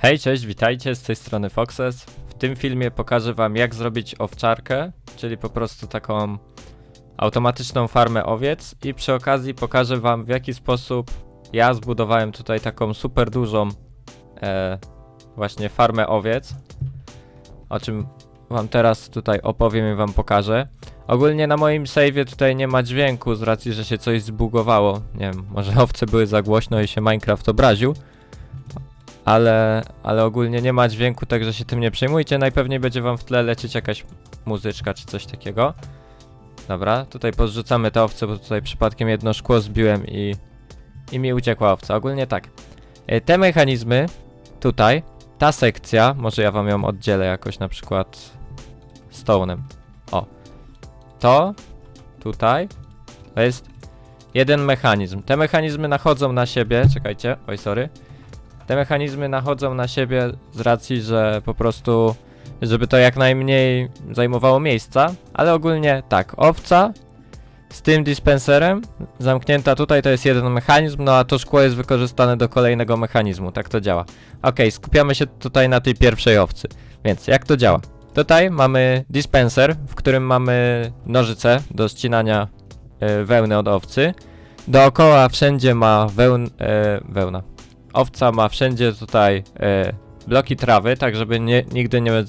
Hej, cześć, witajcie, z tej strony Foxes. W tym filmie pokażę wam jak zrobić owczarkę, czyli po prostu taką automatyczną farmę owiec i przy okazji pokażę wam w jaki sposób ja zbudowałem tutaj taką super dużą e, właśnie farmę owiec, o czym wam teraz tutaj opowiem i wam pokażę. Ogólnie na moim save'ie tutaj nie ma dźwięku z racji, że się coś zbugowało. Nie wiem, może owce były za głośno i się Minecraft obraził ale, ale ogólnie nie ma dźwięku, także się tym nie przejmujcie. Najpewniej będzie wam w tle lecieć jakaś muzyczka czy coś takiego. Dobra, tutaj podrzucamy te owce, bo tutaj przypadkiem jedno szkło zbiłem i, i mi uciekła owca. Ogólnie tak. E, Te mechanizmy tutaj, ta sekcja, może ja wam ją oddzielę jakoś na przykład stone'em. O. To tutaj to jest jeden mechanizm. Te mechanizmy nachodzą na siebie, czekajcie, oj sorry. Te mechanizmy nachodzą na siebie z racji, że po prostu, żeby to jak najmniej zajmowało miejsca, ale ogólnie tak, owca z tym dispenserem zamknięta tutaj to jest jeden mechanizm, no a to szkło jest wykorzystane do kolejnego mechanizmu, tak to działa. Ok, skupiamy się tutaj na tej pierwszej owcy, więc jak to działa? Tutaj mamy dispenser, w którym mamy nożyce do ścinania e, wełny od owcy. Dookoła wszędzie ma wełn, e, wełna, owca ma wszędzie tutaj e, bloki trawy, tak żeby nie, nigdy nie,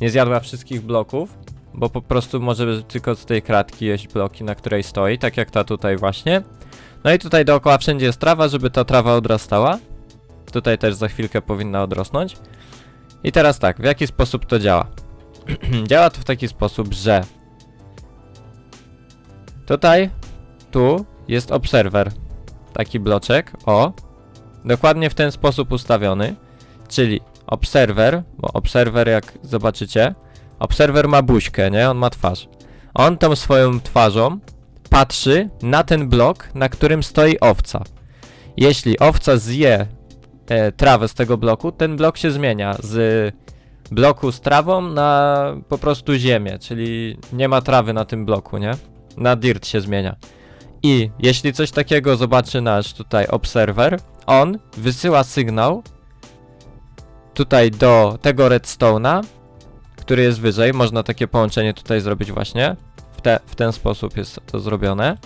nie zjadła wszystkich bloków, bo po prostu może tylko z tej kratki jeść bloki, na której stoi, tak jak ta tutaj właśnie. No i tutaj dookoła wszędzie jest trawa, żeby ta trawa odrastała. Tutaj też za chwilkę powinna odrosnąć. I teraz tak, w jaki sposób to działa? działa to w taki sposób, że tutaj, tu jest obserwer. Taki bloczek, o, dokładnie w ten sposób ustawiony, czyli obserwer, bo obserwer jak zobaczycie, obserwer ma buźkę, nie? On ma twarz. On tą swoją twarzą patrzy na ten blok, na którym stoi owca. Jeśli owca zje e, trawę z tego bloku, ten blok się zmienia z bloku z trawą na po prostu ziemię, czyli nie ma trawy na tym bloku, nie? Na dirt się zmienia. I jeśli coś takiego zobaczy nasz tutaj obserwer, on wysyła sygnał tutaj do tego redstone'a, który jest wyżej. Można takie połączenie tutaj zrobić właśnie. W, te, w ten sposób jest to zrobione.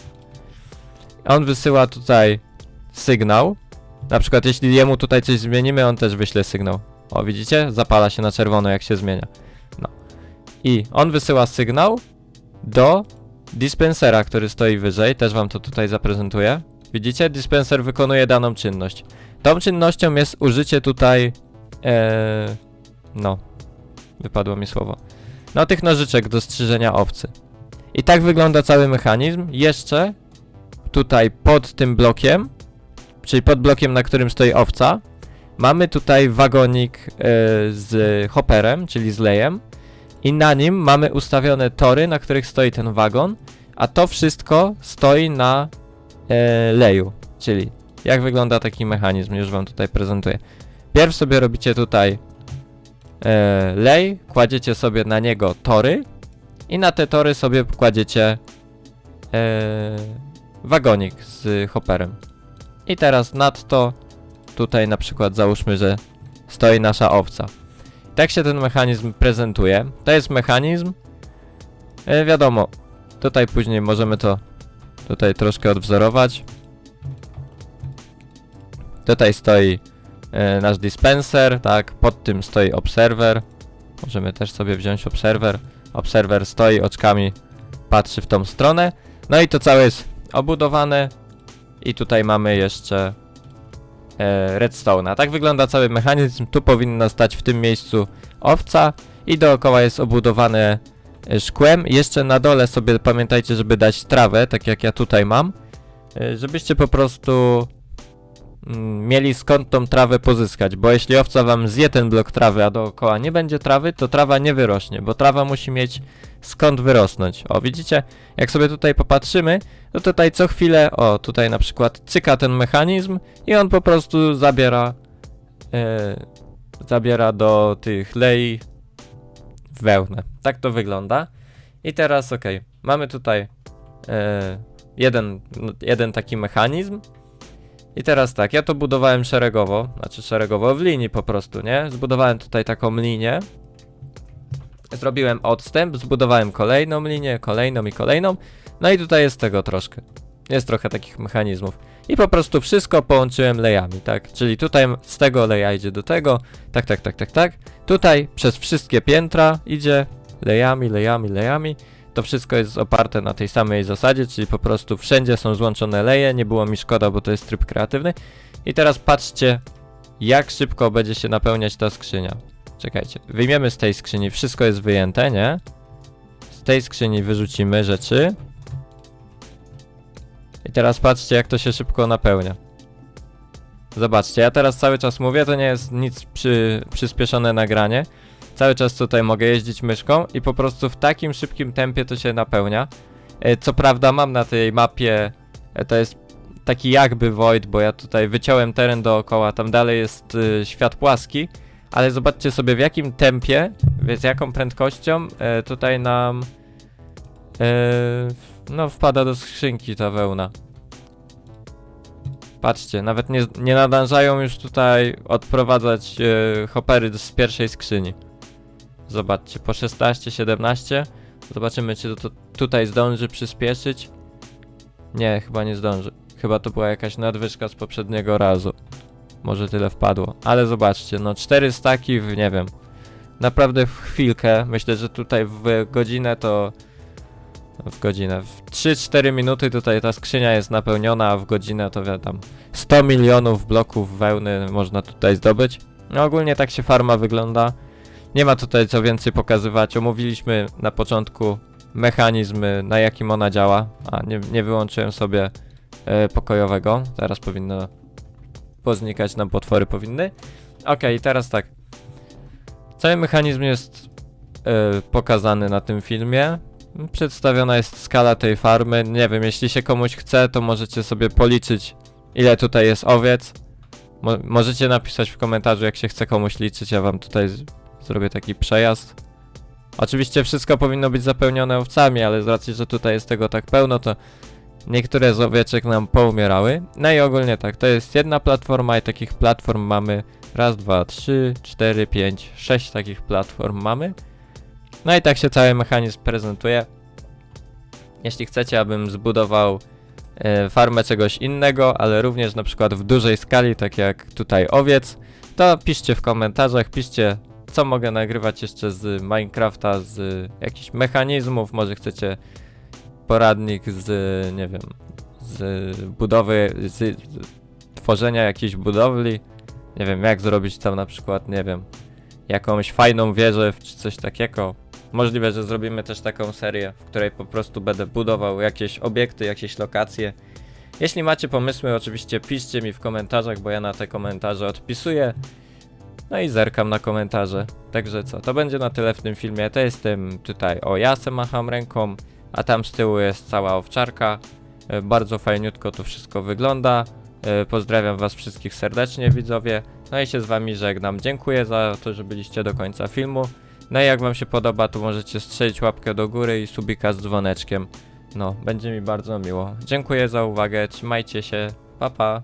On wysyła tutaj sygnał. Na przykład jeśli jemu tutaj coś zmienimy, on też wyśle sygnał. O, widzicie? Zapala się na czerwono, jak się zmienia. No. I on wysyła sygnał do dispensera, który stoi wyżej. Też wam to tutaj zaprezentuję. Widzicie? Dispenser wykonuje daną czynność. Tą czynnością jest użycie tutaj. E, no. Wypadło mi słowo. No, tych nożyczek do strzyżenia owcy. I tak wygląda cały mechanizm. Jeszcze tutaj pod tym blokiem, czyli pod blokiem, na którym stoi owca, mamy tutaj wagonik e, z hopperem, czyli z lejem. I na nim mamy ustawione tory, na których stoi ten wagon, a to wszystko stoi na leju, czyli jak wygląda taki mechanizm, już wam tutaj prezentuję. Pierw sobie robicie tutaj e, lej, kładziecie sobie na niego tory i na te tory sobie kładziecie e, wagonik z hopperem. I teraz nadto tutaj na przykład załóżmy, że stoi nasza owca. Tak się ten mechanizm prezentuje. To jest mechanizm. E, wiadomo, tutaj później możemy to tutaj troszkę odwzorować. Tutaj stoi e, nasz dispenser, tak, pod tym stoi obserwer. Możemy też sobie wziąć obserwer. Obserwer stoi oczkami, patrzy w tą stronę. No i to całe jest obudowane. I tutaj mamy jeszcze e, redstone'a. Tak wygląda cały mechanizm. Tu powinna stać w tym miejscu owca i dookoła jest obudowane szkłem. Jeszcze na dole sobie pamiętajcie, żeby dać trawę, tak jak ja tutaj mam, e, żebyście po prostu mm, mieli skąd tą trawę pozyskać, bo jeśli owca wam zje ten blok trawy, a dookoła nie będzie trawy, to trawa nie wyrośnie, bo trawa musi mieć skąd wyrosnąć. O, widzicie? Jak sobie tutaj popatrzymy, to tutaj co chwilę, o, tutaj na przykład cyka ten mechanizm i on po prostu zabiera e, zabiera do tych lei wełnę. Tak to wygląda. I teraz ok, mamy tutaj e, jeden, no, jeden taki mechanizm. I teraz tak, ja to budowałem szeregowo, znaczy szeregowo w linii po prostu, nie? Zbudowałem tutaj taką linię. Zrobiłem odstęp, zbudowałem kolejną linię, kolejną i kolejną. No i tutaj jest tego troszkę. Jest trochę takich mechanizmów. I po prostu wszystko połączyłem lejami, tak? Czyli tutaj z tego leja idzie do tego, tak, tak, tak, tak, tak. Tutaj przez wszystkie piętra idzie lejami, lejami, lejami. To wszystko jest oparte na tej samej zasadzie, czyli po prostu wszędzie są złączone leje, nie było mi szkoda, bo to jest tryb kreatywny. I teraz patrzcie, jak szybko będzie się napełniać ta skrzynia. Czekajcie, wyjmiemy z tej skrzyni, wszystko jest wyjęte, nie? Z tej skrzyni wyrzucimy rzeczy. I teraz patrzcie, jak to się szybko napełnia. Zobaczcie, ja teraz cały czas mówię, to nie jest nic przy, przyspieszone nagranie. Cały czas tutaj mogę jeździć myszką i po prostu w takim szybkim tempie to się napełnia. E, Co prawda mam na tej mapie, e, to jest taki jakby void, bo ja tutaj wyciąłem teren dookoła, tam dalej jest y, świat płaski, ale zobaczcie sobie w jakim tempie, z jaką prędkością e, tutaj nam no wpada do skrzynki ta wełna. Patrzcie, nawet nie, nie nadążają już tutaj odprowadzać e, hopery z pierwszej skrzyni. Zobaczcie, po 16, 17. Zobaczymy, czy to, to tutaj zdąży przyspieszyć. Nie, chyba nie zdąży. Chyba to była jakaś nadwyżka z poprzedniego razu. Może tyle wpadło. Ale zobaczcie, no 4 staki w, nie wiem, naprawdę w chwilkę. Myślę, że tutaj w godzinę to... W godzinę. W 3-4 minuty tutaj ta skrzynia jest napełniona, a w godzinę to wiadomo. 100 milionów bloków wełny można tutaj zdobyć. No ogólnie tak się farma wygląda. Nie ma tutaj co więcej pokazywać. Omówiliśmy na początku mechanizm, na jakim ona działa. A, nie, nie wyłączyłem sobie e, pokojowego. Teraz powinno poznikać nam potwory powinny. Okej, teraz tak. Cały mechanizm jest e, pokazany na tym filmie. Przedstawiona jest skala tej farmy. Nie wiem, jeśli się komuś chce, to możecie sobie policzyć, ile tutaj jest owiec. Mo możecie napisać w komentarzu, jak się chce komuś liczyć. Ja wam tutaj zrobię taki przejazd. Oczywiście wszystko powinno być zapełnione owcami, ale z racji, że tutaj jest tego tak pełno, to niektóre z owieczek nam poumierały. No i ogólnie tak, to jest jedna platforma i takich platform mamy raz, dwa, trzy, cztery, pięć, sześć takich platform mamy. No i tak się cały mechanizm prezentuje. Jeśli chcecie, abym zbudował e, farmę czegoś innego, ale również na przykład w dużej skali, tak jak tutaj owiec, to piszcie w komentarzach, piszcie co mogę nagrywać jeszcze z Minecrafta, z jakichś mechanizmów, może chcecie poradnik z, nie wiem, z budowy, z tworzenia jakiejś budowli, nie wiem, jak zrobić tam na przykład, nie wiem, jakąś fajną wieżę czy coś takiego. Możliwe, że zrobimy też taką serię, w której po prostu będę budował jakieś obiekty, jakieś lokacje. Jeśli macie pomysły, oczywiście piszcie mi w komentarzach, bo ja na te komentarze odpisuję. No i zerkam na komentarze. Także co, to będzie na tyle w tym filmie. To jestem tutaj, o ja se macham ręką, a tam z tyłu jest cała owczarka. E, Bardzo fajniutko to wszystko wygląda. E, Pozdrawiam was wszystkich serdecznie widzowie. No i się z wami żegnam. Dziękuję za to, że byliście do końca filmu. No i jak wam się podoba, to możecie strzelić łapkę do góry i subika z dzwoneczkiem. No, będzie mi bardzo miło. Dziękuję za uwagę, trzymajcie się, pa pa.